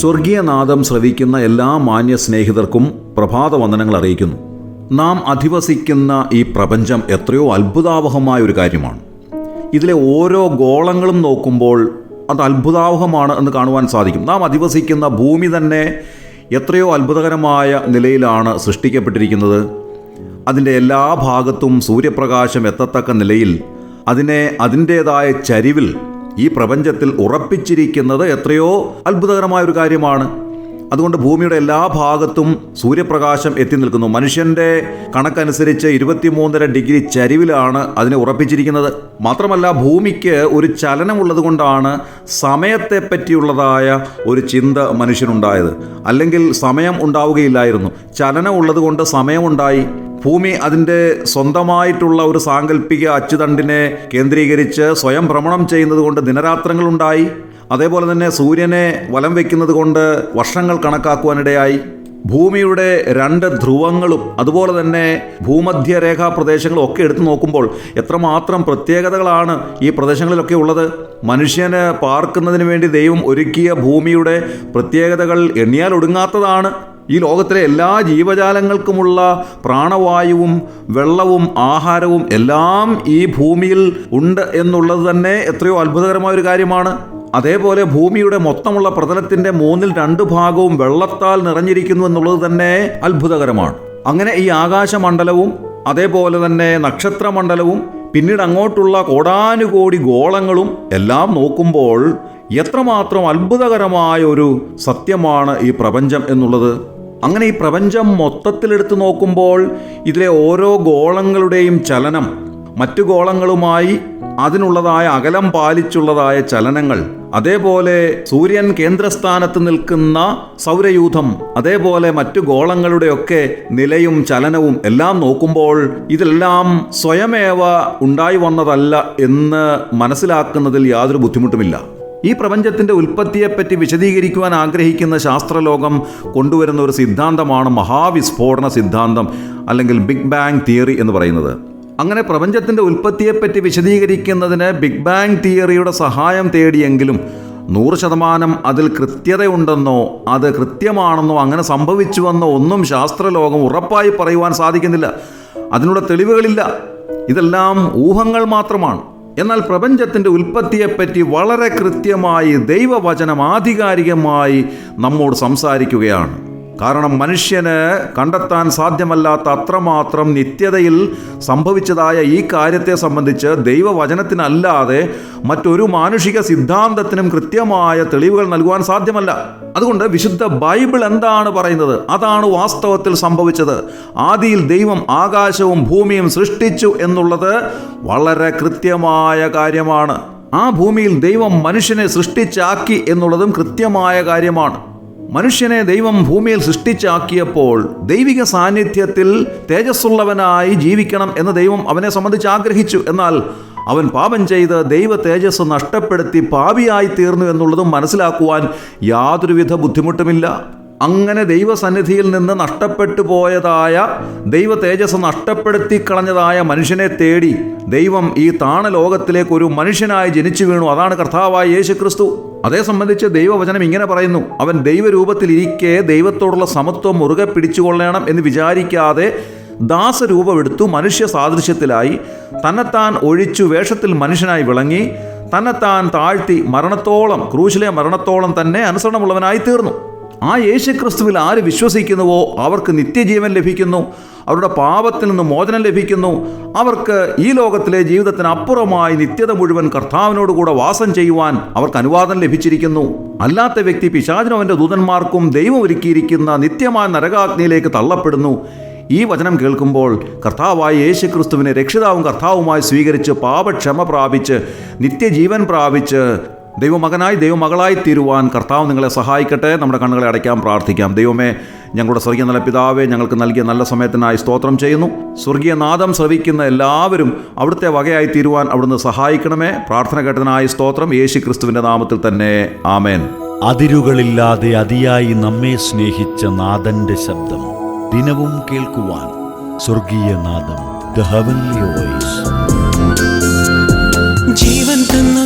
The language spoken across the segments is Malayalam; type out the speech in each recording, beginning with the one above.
സ്വർഗീയനാദം ശ്രവിക്കുന്ന എല്ലാ മാന്യ സ്നേഹിതർക്കും പ്രഭാത വന്ദനങ്ങൾ അറിയിക്കുന്നു. നാം അധിവസിക്കുന്ന ഈ പ്രപഞ്ചം എത്രയോ അത്ഭുതാവഹമായ ഒരു കാര്യമാണ്. ഇതിലെ ഓരോ ഗോളങ്ങളും നോക്കുമ്പോൾ അത് അത്ഭുതാവഹമാണ് എന്ന് കാണുവാൻ സാധിക്കും. നാം അധിവസിക്കുന്ന ഭൂമി തന്നെ എത്രയോ അത്ഭുതകരമായ നിലയിലാണ് സൃഷ്ടിക്കപ്പെട്ടിരിക്കുന്നത്. അതിന്റെ എല്ലാ ഭാഗത്തും സൂര്യപ്രകാശം എത്തത്തക്ക നിലയിൽ അതിനെ അതിന്റേതായ ചരിവിൽ ഈ പ്രപഞ്ചത്തിൽ ഉറപ്പിച്ചിരിക്കുന്നത് എത്രയോ അത്ഭുതകരമായ ഒരു കാര്യമാണ്. അതുകൊണ്ട് ഭൂമിയുടെ എല്ലാ ഭാഗത്തും സൂര്യപ്രകാശം എത്തി നിൽക്കുന്നു. മനുഷ്യന്റെ കണക്കനുസരിച്ച് ഇരുപത്തിമൂന്നര ഡിഗ്രി ചരിവിലാണ് അതിനെ ഉറപ്പിച്ചിരിക്കുന്നത്. മാത്രമല്ല ഭൂമിക്ക് ഒരു ചലനമുള്ളത് കൊണ്ടാണ് സമയത്തെ പറ്റിയുള്ളതായ ഒരു ചിന്ത മനുഷ്യനുണ്ടായത്. അല്ലെങ്കിൽ സമയം ഉണ്ടാവുകയില്ലായിരുന്നു. ചലനം ഉള്ളത് കൊണ്ട് സമയമുണ്ടായി. ഭൂമി അതിന്റെ സ്വന്തമായിട്ടുള്ള ഒരു സാങ്കല്പിക അച്ചുതണ്ടിനെ കേന്ദ്രീകരിച്ച് സ്വയം ഭ്രമണം ചെയ്യുന്നത് കൊണ്ട് ദിനരാത്രങ്ങളുണ്ടായി. അതേപോലെ തന്നെ സൂര്യനെ വലം വയ്ക്കുന്നത് കൊണ്ട് വർഷങ്ങൾ കണക്കാക്കുവാനിടയായി. ഭൂമിയുടെ രണ്ട് ധ്രുവങ്ങളും അതുപോലെ തന്നെ ഭൂമധ്യരേഖാ പ്രദേശങ്ങളും ഒക്കെ എടുത്തു നോക്കുമ്പോൾ എത്രമാത്രം പ്രത്യേകതകളാണ് ഈ പ്രദേശങ്ങളിലൊക്കെ ഉള്ളത്. മനുഷ്യന് പാർക്കുന്നതിന് വേണ്ടി ദൈവം ഒരുക്കിയ ഭൂമിയുടെ പ്രത്യേകതകൾ എണ്ണിയാൽ ഒടുങ്ങാത്തതാണ്. ഈ ലോകത്തിലെ എല്ലാ ജീവജാലങ്ങൾക്കുമുള്ള പ്രാണവായുവും വെള്ളവും ആഹാരവും എല്ലാം ഈ ഭൂമിയിൽ ഉണ്ട് എന്നുള്ളത് തന്നെ എത്രയോ അത്ഭുതകരമായ ഒരു കാര്യമാണ്. അതേപോലെ ഭൂമിയുടെ മൊത്തമുള്ള പ്രതലത്തിന്റെ മൂന്നിൽ രണ്ട് ഭാഗവും വെള്ളത്താൽ നിറഞ്ഞിരിക്കുന്നു എന്നുള്ളത് തന്നെ അത്ഭുതകരമാണ്. അങ്ങനെ ഈ ആകാശമണ്ഡലവും അതേപോലെ തന്നെ നക്ഷത്രമണ്ഡലവും പിന്നീട് അങ്ങോട്ടുള്ള കോടാനുകോടി ഗോളങ്ങളും എല്ലാം നോക്കുമ്പോൾ എത്രമാത്രം അത്ഭുതകരമായ ഒരു സത്യമാണ് ഈ പ്രപഞ്ചം എന്നുള്ളത്. അങ്ങനെ ഈ പ്രപഞ്ചം മൊത്തത്തിലെടുത്ത് നോക്കുമ്പോൾ ഇതിലെ ഓരോ ഗോളങ്ങളുടെയും ചലനം മറ്റു ഗോളങ്ങളുമായി അതിനുള്ളതായ അകലം പാലിച്ചുള്ളതായ ചലനങ്ങൾ അതേപോലെ സൂര്യൻ കേന്ദ്രസ്ഥാനത്ത് നിൽക്കുന്ന സൗരയൂഥം അതേപോലെ മറ്റു ഗോളങ്ങളുടെയൊക്കെ നിലയും ചലനവും എല്ലാം നോക്കുമ്പോൾ ഇതെല്ലാം സ്വയമേവ ഉണ്ടായി വന്നതല്ല എന്ന് മനസ്സിലാക്കുന്നതിൽ യാതൊരു ബുദ്ധിമുട്ടുമില്ല. ഈ പ്രപഞ്ചത്തിന്റെ ഉൽപ്പത്തിയെപ്പറ്റി വിശദീകരിക്കുവാൻ ആഗ്രഹിക്കുന്ന ശാസ്ത്രലോകം കൊണ്ടുവരുന്ന ഒരു സിദ്ധാന്തമാണ് മഹാവിസ്ഫോടന സിദ്ധാന്തം അല്ലെങ്കിൽ ബിഗ് ബാങ് തിയറി എന്ന് പറയുന്നത്. അങ്ങനെ പ്രപഞ്ചത്തിന്റെ ഉൽപ്പത്തിയെപ്പറ്റി വിശദീകരിക്കുന്നതിന് ബിഗ് ബാങ് തിയറിയുടെ സഹായം തേടിയെങ്കിലും നൂറ് ശതമാനം അതിൽ കൃത്യതയുണ്ടെന്നോ അത് കൃത്യമാണെന്നോ അങ്ങനെ സംഭവിച്ചുവെന്നോ ഒന്നും ശാസ്ത്രലോകം ഉറപ്പായി പറയുവാൻ സാധിക്കുന്നില്ല. അതിനുള്ള തെളിവുകളില്ല. ഇതെല്ലാം ഊഹങ്ങൾ മാത്രമാണ്. എന്നാൽ പ്രപഞ്ചത്തിന്റെ ഉൽപ്പത്തിയെപ്പറ്റി വളരെ കൃത്യമായി ദൈവവചനം ആധികാരികമായി നമ്മോട് സംസാരിക്കുകയാണ്. കാരണം മനുഷ്യന് കണ്ടെത്താൻ സാധ്യമല്ലാത്ത അത്രമാത്രം നിത്യതയിൽ സംഭവിച്ചതായ ഈ കാര്യത്തെ സംബന്ധിച്ച് ദൈവവചനത്തിനല്ലാതെ മറ്റൊരു മാനുഷിക സിദ്ധാന്തത്തിനും കൃത്യമായ തെളിവുകൾ നൽകുവാൻ സാധ്യമല്ല. അതുകൊണ്ട് വിശുദ്ധ ബൈബിൾ എന്താണ് പറയുന്നത്? അതാണ് വാസ്തവത്തിൽ സംഭവിച്ചത്. ആദിയിൽ ദൈവം ആകാശവും ഭൂമിയും സൃഷ്ടിച്ചു എന്നുള്ളത് വളരെ കൃത്യമായ കാര്യമാണ്. ആ ഭൂമിയിൽ ദൈവം മനുഷ്യനെ സൃഷ്ടിച്ചാക്കി എന്നുള്ളതും കൃത്യമായ കാര്യമാണ്. മനുഷ്യനെ ദൈവം ഭൂമിയിൽ സൃഷ്ടിച്ചാക്കിയപ്പോൾ ദൈവിക സാന്നിധ്യത്തിൽ തേജസ്സുള്ളവനായി ജീവിക്കണം എന്ന് ദൈവം അവനെ സംബന്ധിച്ച് ആഗ്രഹിച്ചു. എന്നാൽ അവൻ പാപം ചെയ്ത് ദൈവ തേജസ് നഷ്ടപ്പെടുത്തി പാപിയായി തീർന്നു എന്നുള്ളതും മനസ്സിലാക്കുവാൻ യാതൊരുവിധ ബുദ്ധിമുട്ടുമില്ല. അങ്ങനെ ദൈവസന്നിധിയിൽ നിന്ന് നഷ്ടപ്പെട്ടു പോയതായ ദൈവ തേജസ് നഷ്ടപ്പെടുത്തി കളഞ്ഞതായ മനുഷ്യനെ തേടി ദൈവം ഈ താണ ലോകത്തിലേക്ക് ഒരു മനുഷ്യനായി ജനിച്ചു വീണു. അതാണ് കർത്താവായ യേശു ക്രിസ്തു അതേ സംബന്ധിച്ച് ദൈവവചനം ഇങ്ങനെ പറയുന്നു. അവൻ ദൈവരൂപത്തിലിരിക്കെ ദൈവത്തോടുള്ള സമത്വം മുറുകെ പിടിച്ചുകൊള്ളണം എന്ന് വിചാരിക്കാതെ ദാസരൂപമെടുത്തു മനുഷ്യ സാദൃശ്യത്തിലായി. തന്നെത്താൻ ഒഴിച്ചു വേഷത്തിൽ മനുഷ്യനായി വിളങ്ങി. തന്നെത്താൻ താഴ്ത്തി മരണത്തോളം ക്രൂശിലെ മരണത്തോളം തന്നെ അനുസരണമുള്ളവനായി തീർന്നു. ആ യേശുക്രിസ്തുവിൽ ആര് വിശ്വസിക്കുന്നുവോ അവർക്ക് നിത്യജീവൻ ലഭിക്കുന്നു. അവരുടെ പാപത്തിൽ നിന്ന് മോചനം ലഭിക്കുന്നു. അവർക്ക് ഈ ലോകത്തിലെ ജീവിതത്തിന് അപ്പുറമായി നിത്യത മുഴുവൻ കർത്താവിനോട് കൂടെ വാസം ചെയ്യുവാൻ അവർക്ക് അനുവാദം ലഭിച്ചിരിക്കുന്നു. അല്ലാത്ത വ്യക്തി പിശാചിനും ദൂതന്മാർക്കും ദൈവം ഒരുക്കിയിരിക്കുന്ന നിത്യമായ നരകാഗ്നിയിലേക്ക് തള്ളപ്പെടുന്നു. ഈ വചനം കേൾക്കുമ്പോൾ കർത്താവായ യേശു ക്രിസ്തുവിനെ രക്ഷിതാവും കർത്താവുമായി സ്വീകരിച്ച് പാപക്ഷമ പ്രാപിച്ച് നിത്യജീവൻ പ്രാപിച്ച് ദൈവമകനായി ദൈവമകളായി തീരുവാൻ കർത്താവ് നിങ്ങളെ സഹായിക്കട്ടെ. നമ്മുടെ കണ്ണുകളെ അടയ്ക്കാൻ പ്രാർത്ഥിക്കാം. ദൈവമേ ഞങ്ങളുടെ സ്വർഗീയ നല്ല പിതാവെ ഞങ്ങൾക്ക് നൽകിയ നല്ല സമയത്തിനായി സ്തോത്രം ചെയ്യുന്നു. സ്വർഗീയ നാദം ശ്രവിക്കുന്ന എല്ലാവരും അവിടുത്തെ വകയായി തീരുവാൻ അവിടുന്ന് സഹായിക്കണമേ. പ്രാർത്ഥന കേട്ടതിനായി സ്തോത്രം. യേശു ക്രിസ്തുവിന്റെ നാമത്തിൽ തന്നെ. ആമേൻ. അതിരുകളില്ലാതെ അതിയായി നമ്മെ സ്നേഹിച്ച നാഥന്റെ ശബ്ദം ദിനവും കേൾക്കുവാൻ സ്വർഗീയ നാദം ദ ഹെവൻലി വോയിസ്.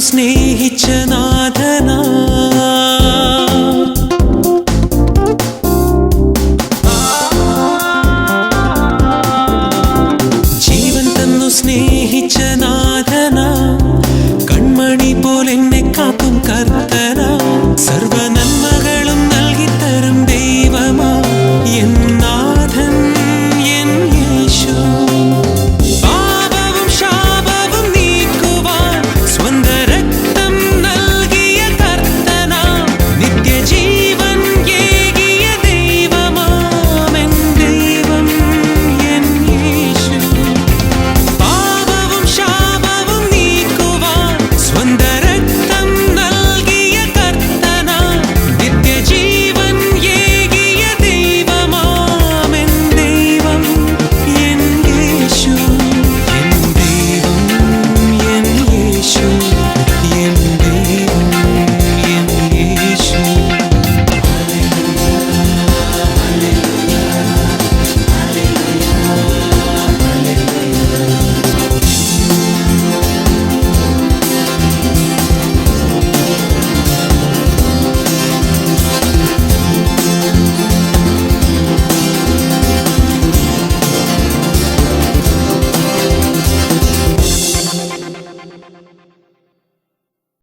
സ്നേഹിച്ച നാഥന.